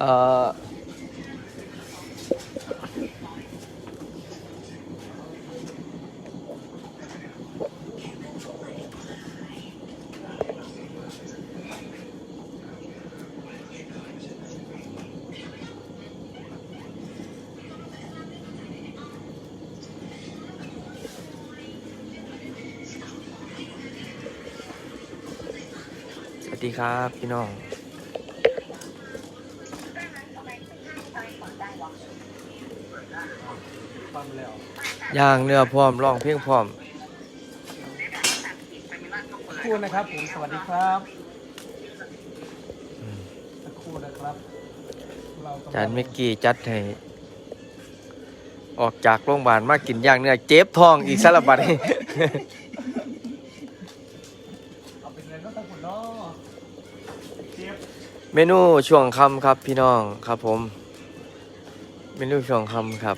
เอ่อสวัสดีครับ พี่น้องแล้ว ย่างเนื้อพร้อมร้องเพลงพร้อมสักครู่นะครับผมสวัสดีครับสักครู่นะครับเรากำลังจานเมกกี้จัดให้ออกจากโรงพยาบาลมากินย่างเนื้อเจ็บท้องอีกสารบัดเอาเป็นเงินก็ต้องคุณล้อเจี๊ยบเมนูช่วงค่ำครับพี่น้องครับผม เมนูช่วงค่ำครับ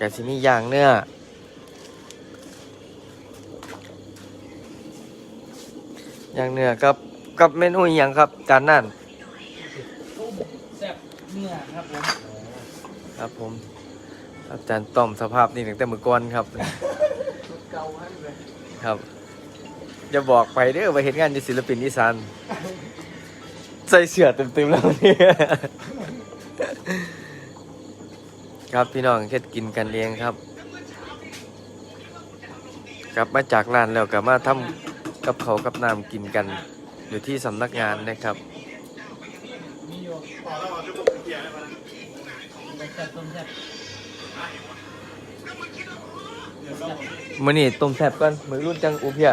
กะสิมีย่างเนื้อ ย่างเนื้อกับ กับเมนูอหย่างครับจานนั่นต้มแซ่บเนื้อครับผมครับผมครับจานต้มสภาพนี่ตั้งแต่มือก่อนครับรถเก่าให้เลยครับจะบอกไปเด้อไปเห็นงานอยู่ศิลปินอีสานใส่เสื้อเต็มๆแล้วเนี่ยครับพี่น้องเฮ็ดกินกันเองครับ กลับมาจากร้านแล้วกลับมาทำ กับเขากับน้ำกินกัน อยู่ที่สำนักงานนะครับมีอยู่ต่อแล้วเอาชุดเกียร์ได้ไหมแซ่บต้มแซ่บมื้อนี้ต้มแซบก่อนมือรุ่นจังอุเพีย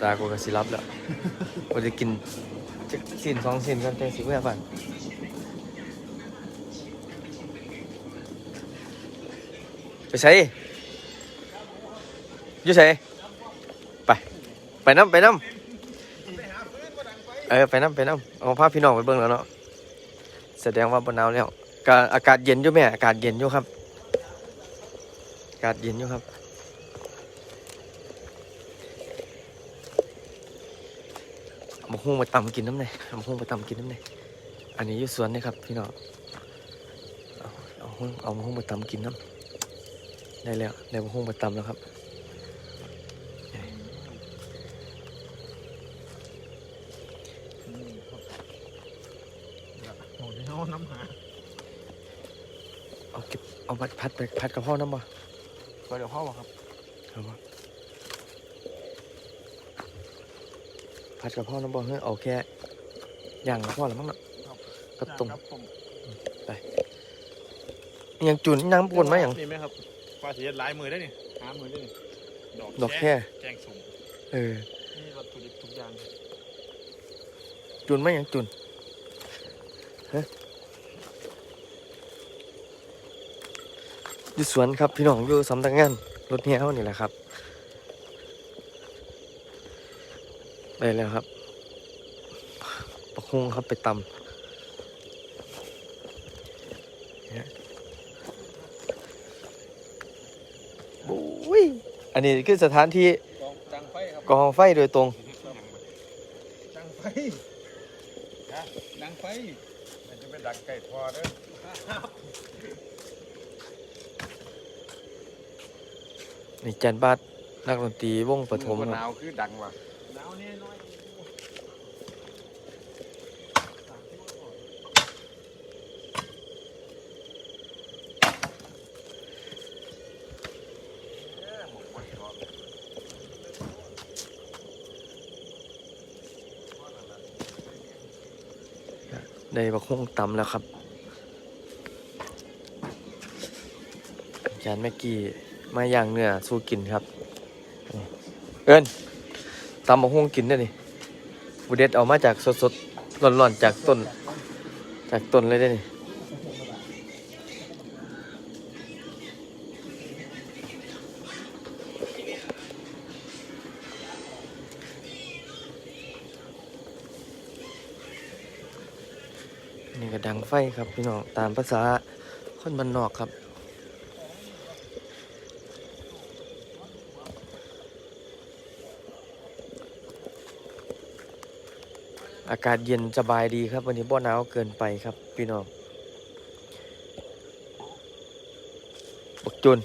ตากูก็สิรับแล้วกูจะกินจักสิ้นสองสิ้นก่อนจังสิเมื่อฝันไป ใส่ยู่ใส่ไป ไปน้ำไปน้ำเออไปน้ำไปน้ำเอาพาพี่น้องไปเบิ่งแล้วเนาะแสดงว่าบนหนาวแล้วก็อากาศเย็นอยู่แม่อากาศเย็นอยู่ครับ อากาศเย็นอยู่ครับมาหุ้งมาตำกินน้ำเลยเอามาหุ้งมาตำกินน้ำเลยอันนี้อยู่สวนนี่ครับพี่น้องเอาเอาหุ้งเอามาหุ้งมาตำกินน้ำ ได้แล้วได้มาหุ้งมาตำแล้วครับโอ้ยน้ำหาเอาเก็บเอาพัดพัดไปพัดกระเพราน้ำบ่ก็เดี๋ยวพ่อบอกครับเอาบ่พัดกระเพราน้ำบ่เฮ้ยเอาแค่ย่างกระเพราแล้วมั้งเนาะกับต้มครับผมยังจุนยังปนไหมยังนี่ไหมครับ ปลาเสียหลายมือได้นี่หามือได้นี่ดอกแค่ แกงสุ่มเออนี่วัตถุดิบทุกอย่างจุนไหมยังจุนฮะอยู่สวนครับพี่น้องอยู่สำนักงานรถเฮียเขานี่แหละครับได้แล้วครับประคุงครับไปตำเนี่ยโอ้ย อันนี้คือสถานที่กองดังไฟครับกองไฟโดยตรงดังไฟดังไฟมันจะเป็นดักไก่ทอดเด้อนี่จันบาทนักดนตรีวงปฐมมะคนารับวคือดังว่ะหนาวแน่น้อย ได้บักฮุ่งตำแล้วครับยานแม็กกี้มาย่างเนื้อสู้กินครับ เอิ้นตำบักฮุ่งกินได้นี่บูเด็ดเอามาจากสดๆร้อนๆจากต้น จากต้นเลยได้นี่ ดังไฟครับพี่น้องตามภาษาคนบ้านนอกครับ อากาศเย็นสบายดีครับ วันนี้บ่หนาวเกินไปครับพี่น้องบกจุน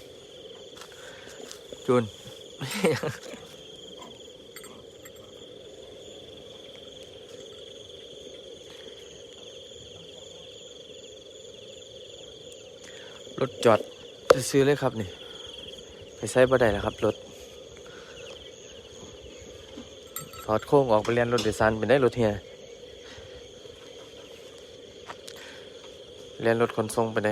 จุน รถจอดซื้อเลยครับนี่ ไปใช้บ่ได้แล้วครับรถถอดโค้งออกไปเรียนรถเดยสารเป็นได้รถเฮียเรียนรถขนส่งไปได้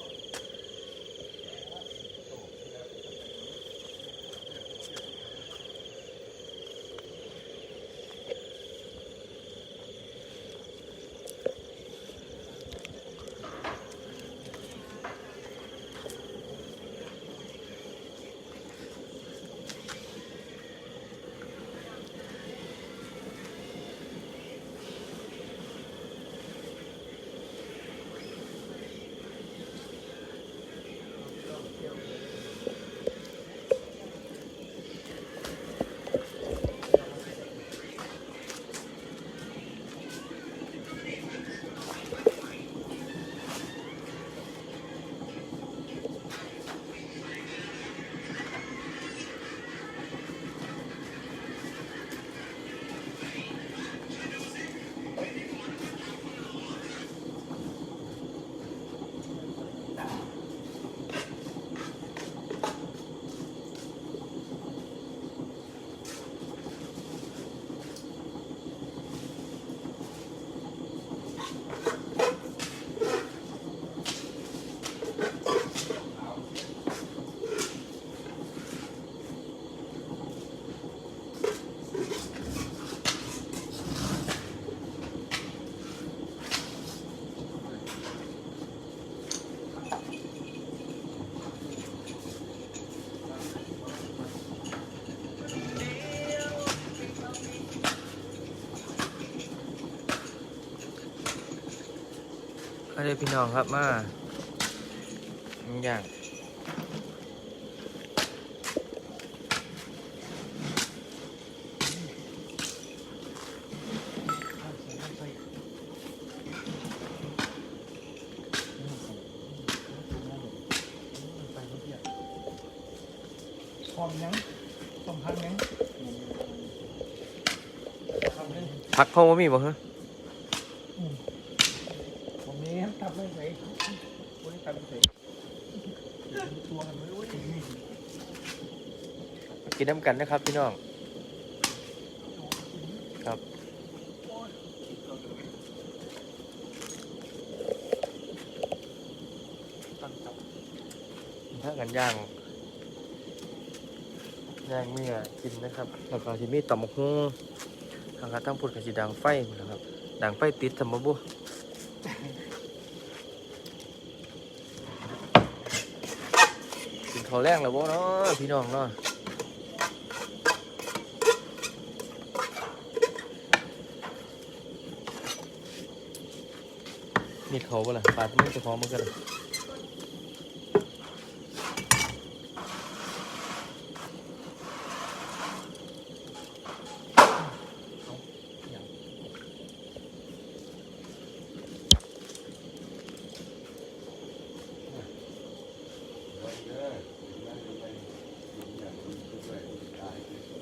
เฮ้ยอันนี้พี่น้องครับมาอย่างพร้อมยังพร้อมพักยังทำเลยพักเขาว่ามีบ่ฮะ ผมนี้ตับไม่ใส่โอ้ยตับไม่ใส่ตัวกันไม่รู้ กินน้ำกันนะครับพี่น้องครับถ้ากันย่างย่างเมียกินนะครับแล้วก็ที่มีตำหุ่งทางการตั้งพุทธกสิดังไฟนะครับดังไฟติดทำมบุกินข้าวแรงแล้วบ่เนาะพี่น้องเนาะ มีดเขาบ่ล่ะปาดมือเจะของมันกันล่ะ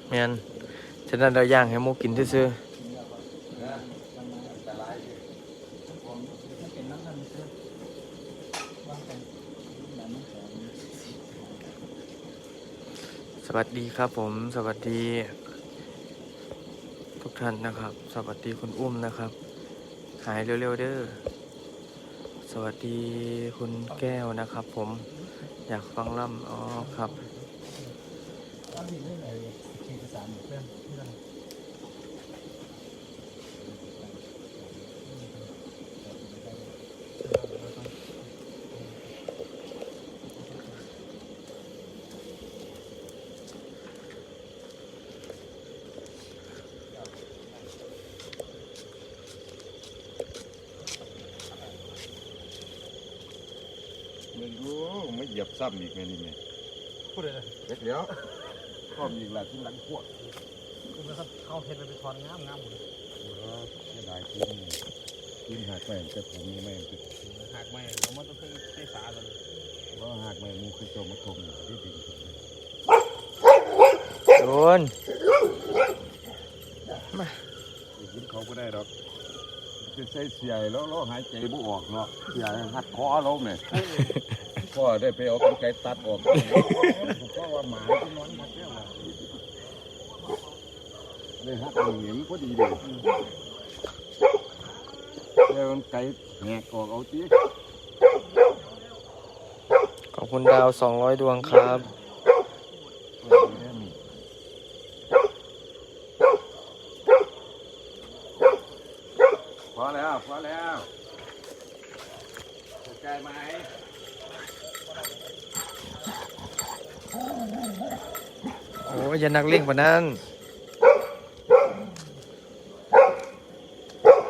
แมนฉะนั้นเราย่างให้หมูกินซื่อม่เป็นน้ำมันเสื้อวางกันน้ำมันแข็ง ๆ สวัสดีครับผม สวัสดี ทุกท่านนะครับ สวัสดีคุณอุ้มนะครับ หายเร็วๆเด้อสวัสดีคุณแก้วนะครับ ผมอยากฟังล่ำอ๋อครับ เอาดินได้ไหนเอกสารเพื่อนเพื่อน ผมไม่เห ยียบซ้ำอีกแม่นี่แม่พูดเลยนะเด็กเดี๋ยวก็มีอีกหลายที่หลังพวกคุณนะครับเขาเห็นมันเป็นทอนงามงามหมดเลยจะได้กินกินหักแม่งแต่ผมนี่แม่งคือหักไม่เรามันต้องใช้ใช้สากันว่าหักแม่งมูคือโจมมาทมอยู่ที่ดินโดนกินเขาก็ได้หรอกจะใส่เสียแล้วเราหายใจบ่ออกเนาะเสียหัดคอเราเนี่ย ก็ได้ไปเอากรรไกรตัดออกก็ว่าหมาที่นอนมาแก้วเลยหักเหนียมก็ดีเลยแล้วมันไก่แหกออกเอาจีขอบคุณดาว 200 ดวงครับ พอแล้วพอแล้ว เข้าใจไหมโอ้ยอย่านักเล่งกว่านั้น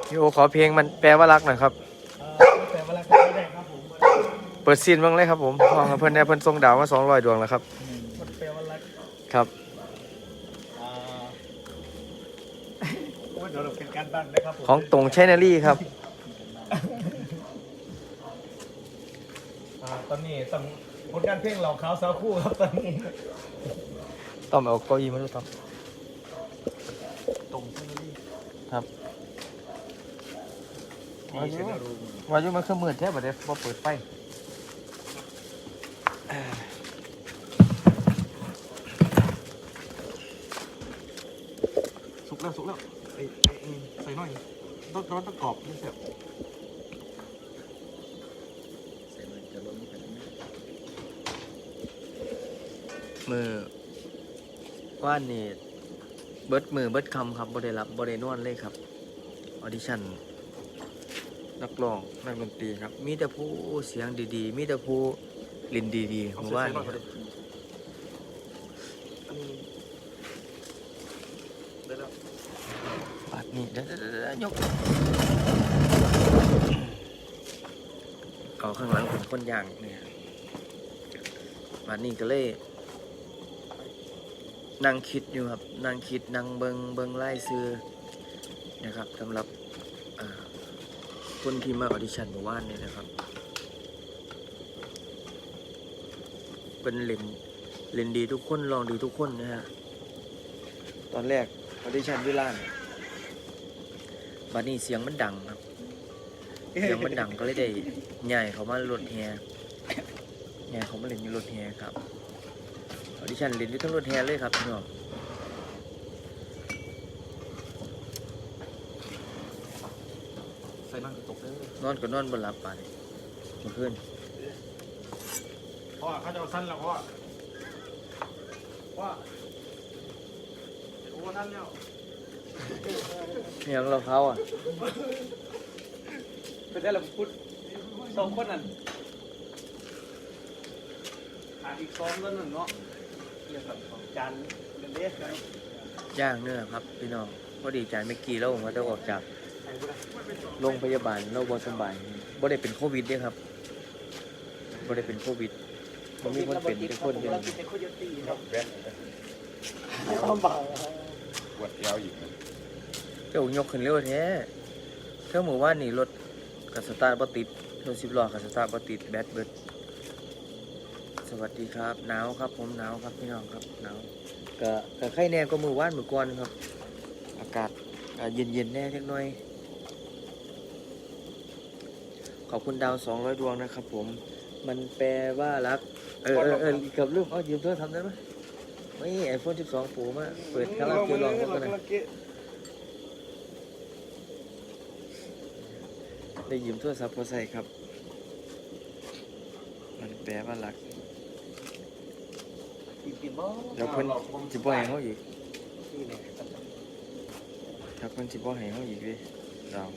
พี่โอขอเพลงมันแปลว่ารักหน่อยครับ แต่เวลาเขาได้ครับผมเปิดซีนบ้างเลยครับผมพอเพิ่นเนี่ยเพิ่นส่งดาวมา200ดวงแล้วครับ มันแปลว่ารักครับ อ่าว่าเดี๋ยวเราเป็นการบ้านนะครับผม ของตรงเชนเนอรี่ครับ ตอนนี้ต้องผลการเพลงเหล่าขาวสาวคู่ครับตอนนี้ต้อมเอาเก้าอี้มาดูต้อมตรงที่นี่ครับมีเชนรูมวายุมันคือมืดแท้บ่ได้บ่เปิดไฟสุกแล้วสุกแล้วไอ้ไอ้ไอ้ใส่หน่อยต้องร้อนต้องกรอบนี่แซ่บ ว่านนี่เบิดมือเบิดคำครับบ่ได้รับบ่ได้นอนเลยครับออดิชั่นนักร้องนักดนตรีครับ มีแต่ผู้เสียงดีๆ มีแต่ผู้ลินดีๆผมว่านี่ครับได้แล้วบาดนี้เดี๋ยวๆๆยกเอาข้างหลังผมคนย่างเนี่ยบาดนี้ก็เลย นั่งคิดอยู่ครับนั่งคิดนั่งเบิงเบิงไล่ซื้อนะครับสำหรับคนที่มาออดิชั่นเมื่อวานเนี่ยนะครับ เป็นเล่นเล่นดีทุกคนลองดีทุกคนนะฮะตอนแรกออดิชั่นวิลานบัดนี้เสียงมันดังครับ เสียงมันดังก็เลยได้ใหญ่เขามารถแฮใหญ่เขามาเล่นอยู่รถแฮครับ ออดิชั่นเล่นอยู่ทั้งรถแฮเลยครับพี่น้องใส่นั่งกระตกเลยนอนก็นอนบนหลับไปเมื่อคืนพ่อเขาจะเอาสั้นแล้วพ่อว่าโอ้ท่านแล้วเนี่ยงเราเขาอะเป็นได้ละพุทธสองคนนั่นขาดอีกสองแล้วนั่นเนาะ เรียกแบบจานเล่นเล็กนะย่างเนื้อครับพี่น้องพอดีจานเมื่อกี้เราผมว่าจะออกจากโรงพยาบาลเราบ่สบายบ่ได้เป็นโควิดเด้ครับบ่ได้เป็นโควิดมันมีคนเป็นเป็นคนเดียวป็นคนเยอะตีครับแว่นลำบากปวดเอวอีกเจ้ายกขึ้นเร็วแท้เท่าหมู่ว่านนี่รถกับสตาร์ทบ่ติดรถสิบล้อกับสตาร์ทบ่ติดแบตเบิด สวัสดีครับหนาวครับ ผมหนาวครับพี่น้องครับหนาวก็ก็ไข้แน่ก็มือว่านมือก่อนครับ อากาศอ่าเย็นๆแน่จักน่อย ขอบคุณดาวสองร้อยดวงนะครับ ผม มันแปลว่ารัก เออเออเออกับลูกเอายืมโทรศัพท์ได้ไหมไม่ไอโฟน12 Pro มาเปิดคาราโอเกะลองกันนะได้ยืมโทรศัพท์พอใส่ครับ มันแปลว่ารัก ปีปีบ้าเดี๋ยวเพิ่นสิบ่ให้เฮาอีกนี่แหละถ้าเพิ่นสิบ่ให้เฮาอีกเด้ดาว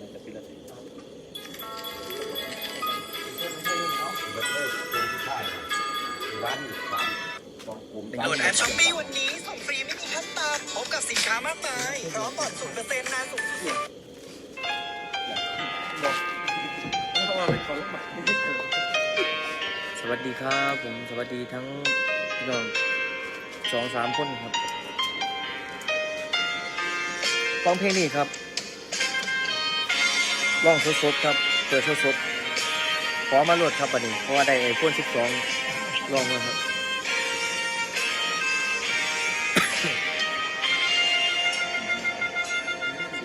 น่าจะปีละสิรถเลยเป็นผู้ชายร้านอีกร้านสองกลุ่มโหลดแอปช้อปปี้วันนี้ส่งฟรีไม่มีขั้นตอนพบกับสินค้ามากมายพร้อมผ่อนศูนย์เปอร์เซ็นต์นานสูงสุดเพราะว่าเป็นคนลำบากสสวัสดีครับ ผมสวัสดีทั้ง พี่น้องสองสามคนครับฟังเพลงนี้ครับร้องสดๆครับ เปิดสดๆขอมาโหลดครับบัดนี้ เพราะว่าได้ไอโฟน12ลองแล้วครับ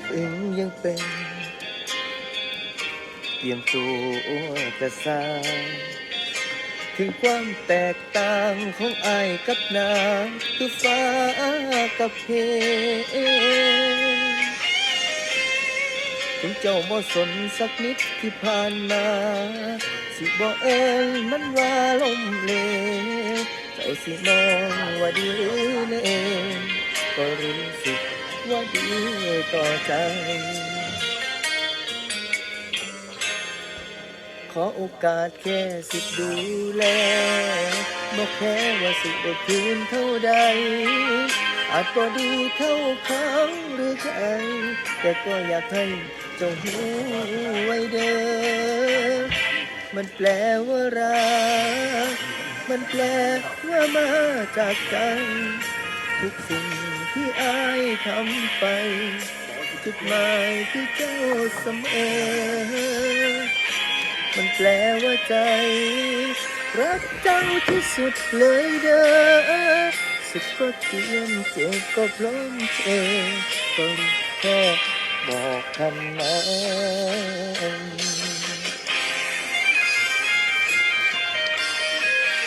ถึงยังเป็นเตรียมตัวแต่สร้าง ถึงความแตกต่างของอายกับนางคือฟ้ากับเพถึงเจ้าบ่สนสักนิดที่ผ่านมา สิบ่เอ่ยมันว่าลมเลเจ้าสิมองว่าดีหรือเลก็รู้สึกว่าดีต่อใจ ขอโอกาสแค่สิทธิ์ดูแลบอกแค่ว่าสิได้คืนเท่าใด อาจบ่ดีเท่าเขาหรือใจ แต่ก็อยากให้เจ้าหูไว้เด้อมันแปลว่ารักมันแปลว่ามาจากใจทุกสิ่งที่อายทำไป จุดหมายคือเจ้าเสมอ มันแปลว่าใจ รักเจ้าที่สุดเลยเด้อสุดก็เทียมเจ็บก็พร้อมเจ็บก็แค่บอกคำนั้น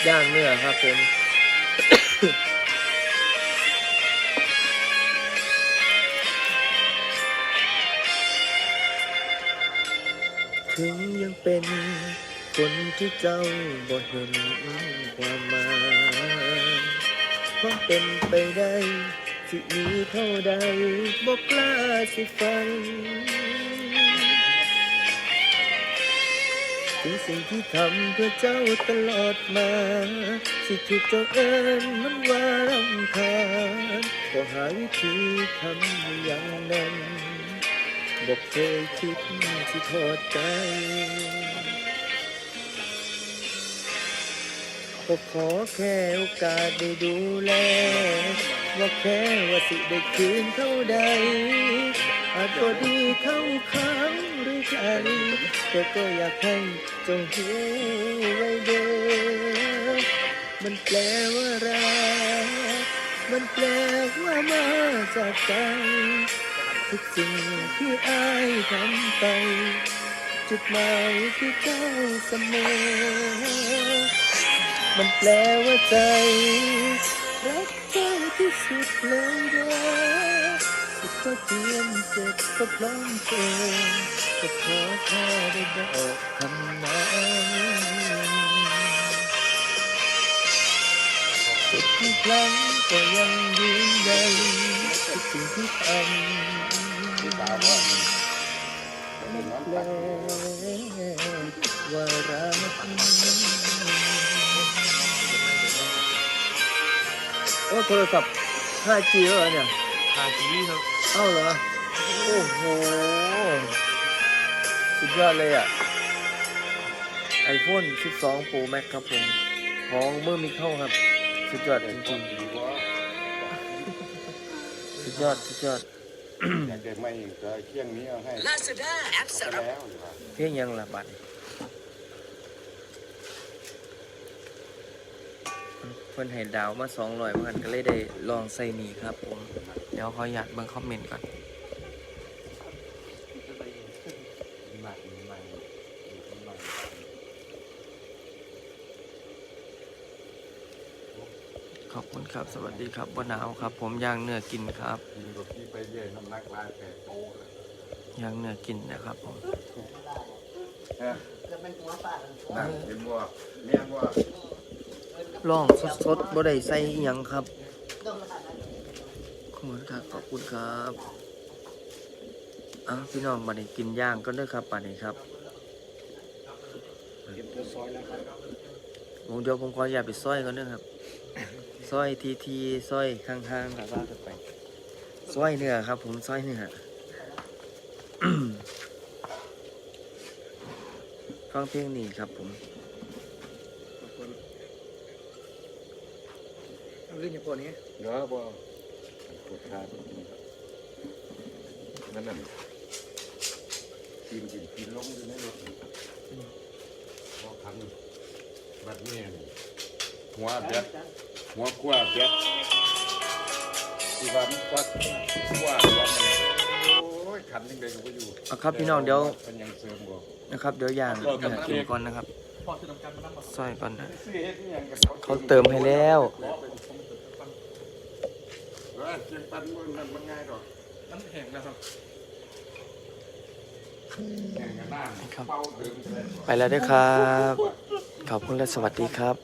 ย่างเนื้อครับผม ถึงยังเป็นคนที่เจ้าบ่เห็นความหมายความเป็นไปได้ที่มีเท่าใดบ่กล้าสิฟังถึงสิ่งที่ทำเพื่อเจ้าตลอดมา สิถูกเจ้าเอิญมันว่ารำคาญก็หาวิธีทำอย่างนั้น บอกเคยคิดที่ทอดใจก็ขอแค่โอกาสได้ดูแล ว่าแค่ว่าสิได้คืนเท่าใดอาจก็ดีเท่าเขาหรือใจแต่ก็อยากให้จงหูไว้เด้อมันแปลว่ารักมันแปลว่ามาจากใจ ทุกสิ่งที่อายทำไป จุดหมายคือเจ้าเสมอ มันแปลว่าใจ รักเจ้าที่สุดเลยเด้อสุดก็เตรียมเจ็บก็พร้อมเจอก็ขอแค่ได้บอกคำนั้น ทุกครั้งก็ยังยืนยันทุกสิ่งที่ทำที่ตาว่ามันแปลว่ารักโอ้โทรศัพท์ 5G แล้วเหรอเนี่ย ขาดสีครับเอ้าเหรอ โอ้โห สุดยอดเลยอะ iPhone 12 Pro Max ครับผม ของเมื่อมีเข้าครับ สุดยอดจริงดีว่าๆสุดยอดสุดยอดอยากได้ไม่ก็เคียงนี้เอาให้ Lazada แอปเอาสำไปหรับแล้วอยู่ว่าเพียงยังละบัตรเพิ่นให้ดาวมาสองร้อยมันก็เลยได้ลองใส่นี่ครับผม เดี๋ยวขออยากเบิ่งคอมเมนต์ก่อน คุณครับ สวัสดีครับบนหนาวครับ ผมย่างเนื้อกินครับกินกับพี่ไปเรื่อยน้ำหนักลายแปดโตเลยย่างเนื้อกินนะครับผมฮะนั่นเห็นว่าเมียนว่าลองสดๆบ่ได้ใส่อิหยังครับขอบคุณครับขอบคุณครับอะพี่น้องบัดนี้กินย่างก็เด้อครับบัดนี้ครับ ผมเดี๋ยวผมขออย่าตไปซอยก่อนเด้อครับ ซอยทีทีซอยข้างๆแบบว่ากันไปซอยเนื้อครับ ผมซอยเนื้อฟังเพลงนี้ครับผมขอบคุณเรื่องอย่างพวกนี้เนาะบ่ปวดขานั่นน่ะกินกินกินลงอยู่ในรถพอคันบัดนี้นี่หัวเบ็ด หัวขั้วเบ็ดที่ว่ามันก็ขั้วว่ามันโอ้ยขันยังไงก็บ่อยู่เอาครับพี่น้องเดี๋ยวเป็นยังเสริมบ่นะครับ เดี๋ยวย่างเนี่ยกินก่อนนะครับพอจะทำการมาตั้งก่อนซอยก่อนนะซื้อเฮ็ดอิหยังกันเขาเติมให้แล้วเออเชียงปันมันนั่นมันง่ายดอกน้ำแข็งนะครับแข่งกันน้ำเป้าเดิมเลย ไปแล้วเด้วยครับ ขอบคุณและสวัสดีครับ